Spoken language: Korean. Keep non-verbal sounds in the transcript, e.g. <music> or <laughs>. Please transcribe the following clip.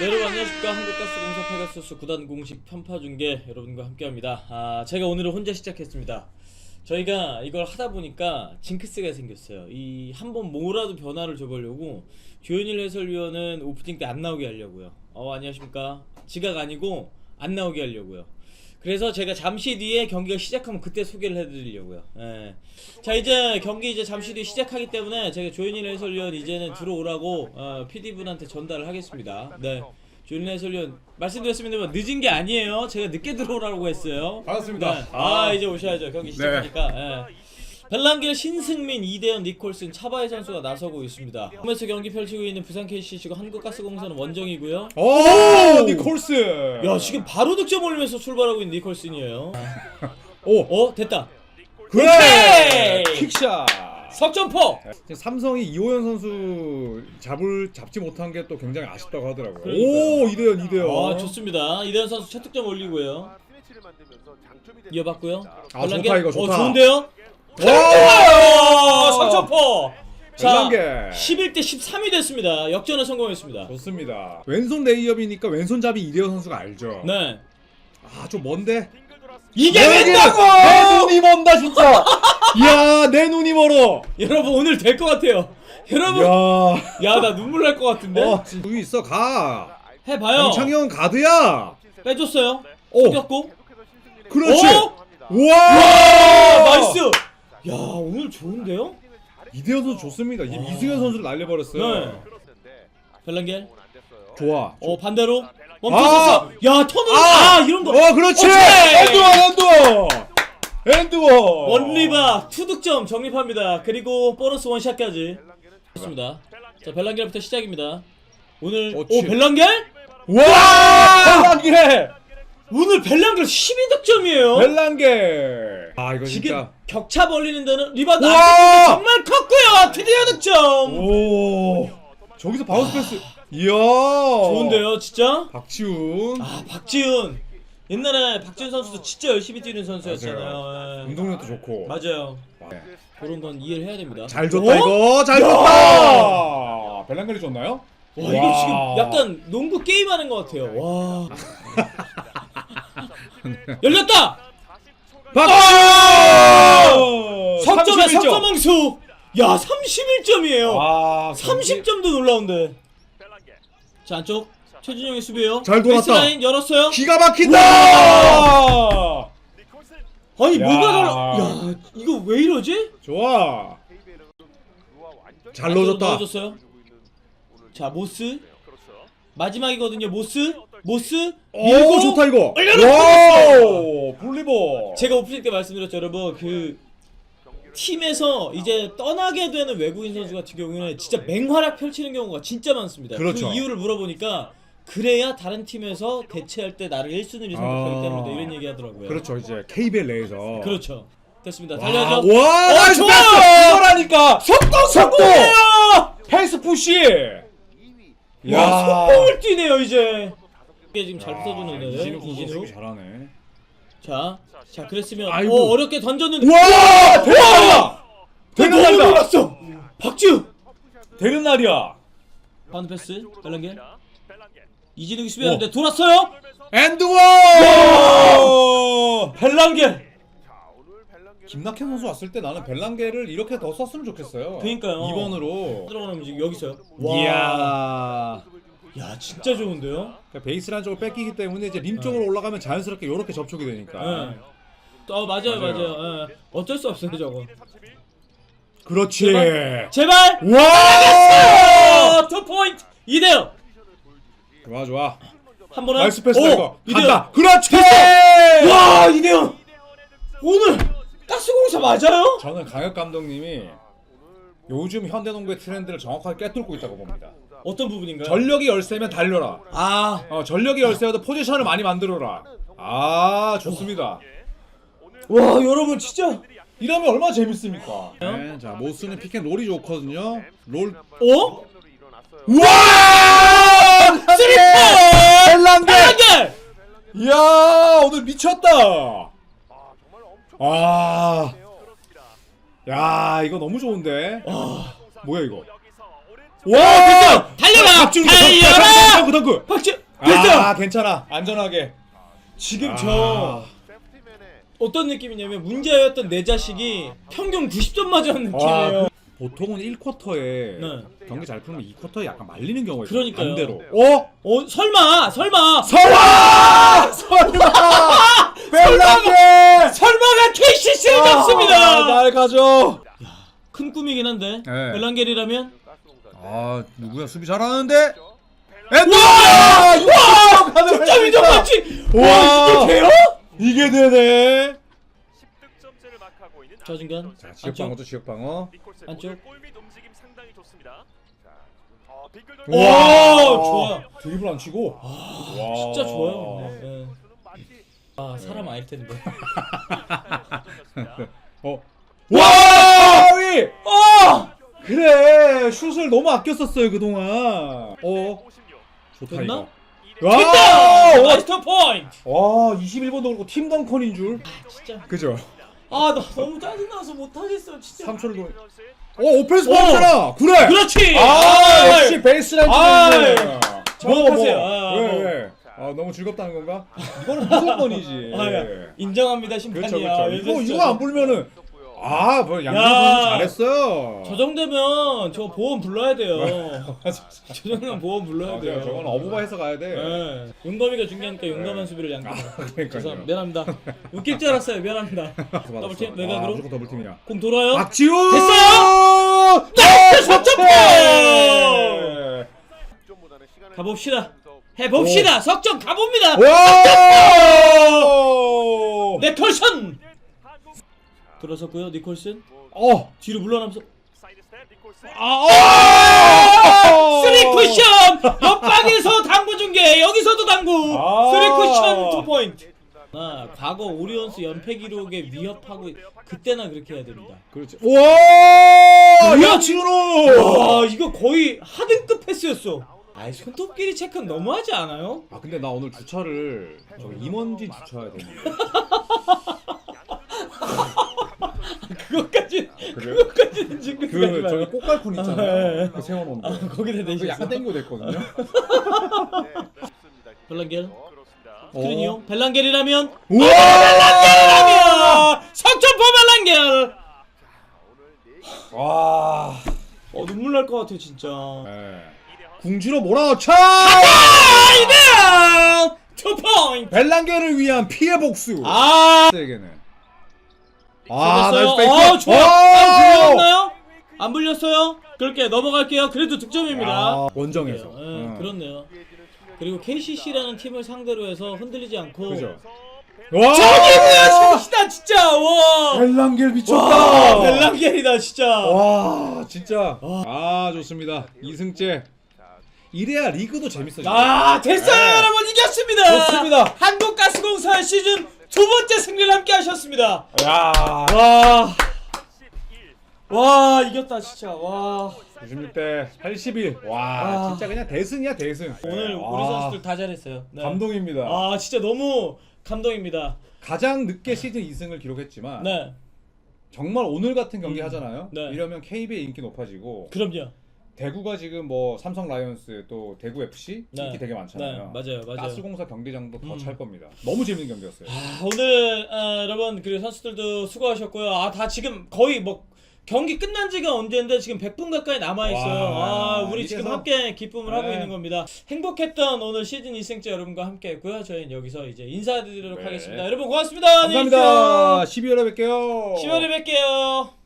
네, 여러분 안녕하십니까 한국가스공사 페가수스 구단 공식 편파 중계 여러분과 함께합니다. 아 제가 오늘은 혼자 시작했습니다. 저희가 이걸 하다 보니까 징크스가 생겼어요. 이 한 번 뭐라도 변화를 줘보려고 조현일 해설위원은 오프닝 때 안 나오게 하려고요. 어 안녕하십니까 지각 아니고 안 나오게 하려고요. 그래서 제가 잠시 뒤에 경기가 시작하면 그때 소개를 해드리려고요. 예. 자 이제 경기 이제 잠시 뒤에 시작하기 때문에 제가 조현일 해설위원 이제는 들어오라고 어, PD 분한테 전달을 하겠습니다. 네. 조현일 해설위원 말씀드렸습니다만 늦은 게 아니에요. 제가 늦게 들어오라고 했어요. 반갑습니다. 네. 아, 아. 이제 오셔야죠. 경기 시작하니까. 예. 벨란길 신승민 이대현 니콜슨 차바이 선수가 나서고 있습니다. 홈에서 경기 펼치고 있는 부산 KCC고 한국가스공사는 원정이고요. 오, 니콜스. 야 지금 바로 득점 올리면서 출발하고 있는 니콜슨이에요. 오, 어 됐다. 그래. 킥샷. 석점포. 삼성이 이호연 선수 잡을 잡지 못한 게 또 굉장히 아쉽다고 하더라고요. 그러니까요. 오, 이대현, 이대현. 아 좋습니다. 이대현 선수 첫 득점 올리고요. 이어봤고요. 아? 좋다, 이거 좋다. 어 좋은데요? 와! 석점포. 자, 벨란게. 11대 13이 됐습니다. 역전에 성공했습니다. 좋습니다. 왼손 레이업이니까 왼손잡이 이대현 선수가 알죠. 네. 아, 좀 먼데. 이게 내 된다고! 눈이 먼다 진짜. <laughs> 이야, 내 눈이 멀어. 여러분 오늘 될 것 같아요. 여러분, 야. 야나 눈물 날 것 같은데. 어, 여기 있어 가. 해봐요. 장창현 가드야. 빼줬어요. 오. 뺏겼고. 그렇지. 어? 우와. 아, 나이스. 야 오늘 좋은데요? 이대현 선수 좋습니다. 지금 이승현 선수를 날려버렸어요. 네. 벨랑겔. 좋아. 어 반대로 멈췄었어. 야 턴을 아, 이런 거. 어 그렇지. 엔드원 엔드원. 엔드원. 원리바 투득점 정립합니다. 그리고 보너스 원샷까지. 좋습니다. 자 벨랑겔부터 시작입니다. 오늘 그렇지. 오 벨랑겔? 와. 벨랑게. 오늘 벨랑겔 12득점이에요. 벨랑게. 아 이거 지금 진짜. 격차 벌리는 데는 리바드 정말 컸고요. 드디어 득점. 오. 저기서 바운스 패스. 이야. 좋은데요, 진짜? 박지훈. 아 박지훈 옛날에 박지훈 선수도 진짜 열심히 뛰는 선수였잖아요. 예. 운동력도 좋고. 맞아요. 네. 그런 건 이해를 해야 됩니다. 잘 줬다 어? 이거. 잘 야! 줬다. 벨랑게를 줬나요? 와 이거 지금 약간 농구 게임하는 것 같아요. 와 <laughs> <laughs> 열렸다. 박지훈. 석점에 31점. 석점 왕수. 야 31점이에요. 아, 30점도 놀라운데. 자 안쪽 최준영의 수비요. 잘 돌았다. 베이스라인 열었어요. 기가 막힌다. 아니 야. 뭐가 달라? 야 이거 왜 이러지? 좋아. 잘 안쪽으로 넣어줬다. 넣어줬어요. 자 모스 마지막이거든요. 모스 모스 오 밀고 좋다 이거. 와우 볼리버. 제가 오프닝 때 말씀드렸죠 여러분 그 팀에서 이제 떠나게 되는 외국인 선수 같은 경우는 진짜 맹활약 펼치는 경우가 진짜 많습니다. 그렇죠. 그 이유를 물어보니까 그래야 다른 팀에서 대체할 때 나를 1순위로 생각하기 아. 때문에 이런 얘기 하더라고요. 그렇죠 이제 KBL 내에서. 그렇죠. 됐습니다. 와, 달려야죠. 와 어, 나이스 좋아! 패스. 이거라니까. 속도 속도! 속도예요. 패스 푸시. 와 속공을 뛰네요 이제. 이게 지금 잘 붙어주는데 이진욱 선수 이진욱. 수비 잘하네. 자, 자 그랬으면 아이고. 어, 어렵게 던졌는데 와 대박. 되는 너무 날이다. 놀랐어. 박지훈. 되는 날이야. 바운드 패스 벨랑게 이진욱이 수비하는데 돌았어요. 엔드원. 벨랑게. 김낙현 선수 왔을 때 나는 벨랑게를 이렇게 더 썼으면 좋겠어요. 그러니까요. 2번으로. 들어가는 움직임 여기서요. 이야. 야 진짜 좋은데요. 그러니까 베이스라인 쪽으로 뺏기기 때문에 이제 림 쪽으로 올라가면 자연스럽게 이렇게 접촉이 되니까. 네. 어 맞아요 맞아요. 맞아요. 예. 어쩔 수 없어요 저거. 그렇지. 제발. 와! 어, 투 포인트 이대요. 좋아 좋아. 한 번 은 나이스 패스 오, 이거. 간다. 그렇지. 와 이대요. 오늘 가스공사 맞아요? 저는 강혁 감독님이 요즘 현대농구의 트렌드를 정확하게 꿰뚫고 있다고 봅니다. 어떤 부분인가요? 전력이 열세면 달려라. 아 어, 전력이 열세여도 포지션을 많이 만들어라. 아 좋습니다. 와 여러분 진짜 이러면 얼마나 재밌습니까? 네, 자 모스는 피켄롤이 좋거든요. 롤. 어? 와! 벨랑게! 벨랑게! 이야 오늘 미쳤다. 아. 야 이거 너무 좋은데. 와, 뭐야 이거? 와 됐어! 달려라! 박준호 달려라! 덩크 덩크 박지 됐어. 아 괜찮아 안전하게 지금 아. 저 어떤 느낌이냐면 문제였던 내 자식이 평균 90점 맞았는 느낌이에요. 와, 보통은 1쿼터에 네. 경기 잘 풀면 2쿼터에 약간 말리는 경우가 있어요 그러니까요. 반대로 어? 어 설마 설마 설마! 설마! <laughs> 벨라게! 설마가 KCC를 잡습니다. 아, 날 가져 큰 꿈이긴 한데 네. 벨랑겔이라면 아 누구야 수비 잘하는데 와! 와! 진짜 위정 맞지? 와 와! 이게 돼요? 이게 되네 10득점째를 막하고 있는 좌중간. 자 지역방어도 지역 방어 니콜슨 안쪽. 오늘 골밑 움직임 상당히 좋습니다. 자, 어, 빙글 돌- 와, 좋아. 드리블 안 치고 아, 진짜 좋아요. 네, 네. 아 사람 아닐 텐데. <laughs> <laughs> 어. 와! 위! 어! 그래 슛을 너무 아꼈었어요 그동안 어 56. 좋다 됐나? 이거 됐다! 와! 마스터 포인트. 와 21번도 그렇고 팀 덩컨인 줄 진짜. 그죠? 아 나 너무 짜증나서 못하겠어 진짜. 3초를 도 선수의 어 오펜스 파울잖아 그래 그렇지. 아 역시 베이스라인 아, 찍는 정확하세요. 뭐, 아, 왜, 뭐. 왜? 아 너무 즐겁다는 건가? 이거는 무조건이지 아, 야, 인정합니다 심판이야. 그렇죠 그렇죠 왜 이거? 이거 안 불면은. 아 뭐 양현 야. 선수 잘했어요 저 정도면 저 보험 불러야 돼요. <laughs> 저 정도면 보험 불러야 맞아요 돼요. 저건 어부바 해서 가야 돼 네. 용감이가 중요하니까 용감한 수비를 양쪽. 그러니까요. 죄송합니다. 미안합니다. 웃길 줄 알았어요. 미안합니다. 더블팀 아, 외곽으로 무조건 더블팀이야 공 돌아요. 박지훈 됐어요? 나이스 석점골! 네. 시간을 가봅시다. 해봅시다. 석점 가봅니다. 와! 네 컬션 들어섰고요. 니콜슨 어. 뒤로 물러나면서 아, 아! 쓰리 쿠션 옆방에서 당구 중계 여기서도 당구 아. 쓰리 쿠션 투 포인트. 아, 과거 오리온스 연패 기록에 위협하고 그때나 그렇게 해야 됩니다. 그렇지. 와! 뭐야? 야, 지훈우! 와 이거 거의 하등급 패스였어. 아 손톱끼리 체크는 너무하지 않아요? 아, 근데 나 오늘 주차를 저기 임원진 주차해야 되는데. <laughs> 그것까지 그래요? 그것까지는 지금 그 저기 꽃갈콘 아, 예, 있잖아요. 예. 그 세워놓은 거. 아, 거기다 그 내셨어. 약간 땡겨 됐거든요. 네, 그렇습니다. 벨랑겔 그렇습니다. 스크린이요. 벨랑겔이라면 우와! 벨랑겔이라면 석점포 벨랑겔. 네 와. 어 눈물 날 것 같아 진짜. 네. 궁지로 몰아넣자! 아이들 투 포인트. 벨랑게를 위한 피해 복수. 아 에게는. 아. 나이스 페이크. 어 좋아. 오! 안 불렸나요? 안 불렸어요? 그렇게 넘어갈게요. 그래도 득점입니다. 아, 원정에서. 예, 응. 그렇네요. 그리고 KCC라는 팀을 상대로 해서 흔들리지 않고 그죠. 와! 저기 뭐야 진짜 진짜 와. 벨랑겔 미쳤다. 와 벨랑겔이다 진짜. 와 진짜 아 좋습니다 이승재 이래야 리그도 재밌어져 아 됐어요 네. 여러분 이겼습니다. 좋습니다. 한국가스공사 시즌 두 번째 승리를 함께 하셨습니다. 야 와. 11. 와 이겼다 진짜 와 96대 81. 와 아. 진짜 그냥 대승이야 대승 오늘 와, 우리 선수들 다 잘했어요 네. 감동입니다 아 진짜 너무 감동입니다 가장 늦게 시즌 2승을 기록했지만 네 정말 오늘 같은 경기 음. 하잖아요 네. 이러면 KB의 인기 높아지고 그럼요 대구가 지금 뭐 삼성 라이온스 또 대구 FC 네. 인기 되게 네 많잖아요 맞아요 맞아요 가스공사 경기장도 더 음. 찰 겁니다 너무 재밌는 경기였어요 아, 오늘 아, 여러분 그리고 선수들도 수고하셨고요 아 다 지금 거의 뭐 경기 끝난 지가 언제인데 지금 100분 가까이 남아 있어요. 와, 아, 우리 지금 이래서- 함께 기쁨을 하고 네. 있는 겁니다. 행복했던 오늘 시즌 2승째 여러분과 함께 했고요. 저희는 여기서 이제 인사드리도록 네. 하겠습니다. 여러분 고맙습니다. 안녕히 계십시오. 감사합니다 12월에 뵐게요 10월에 뵐게요.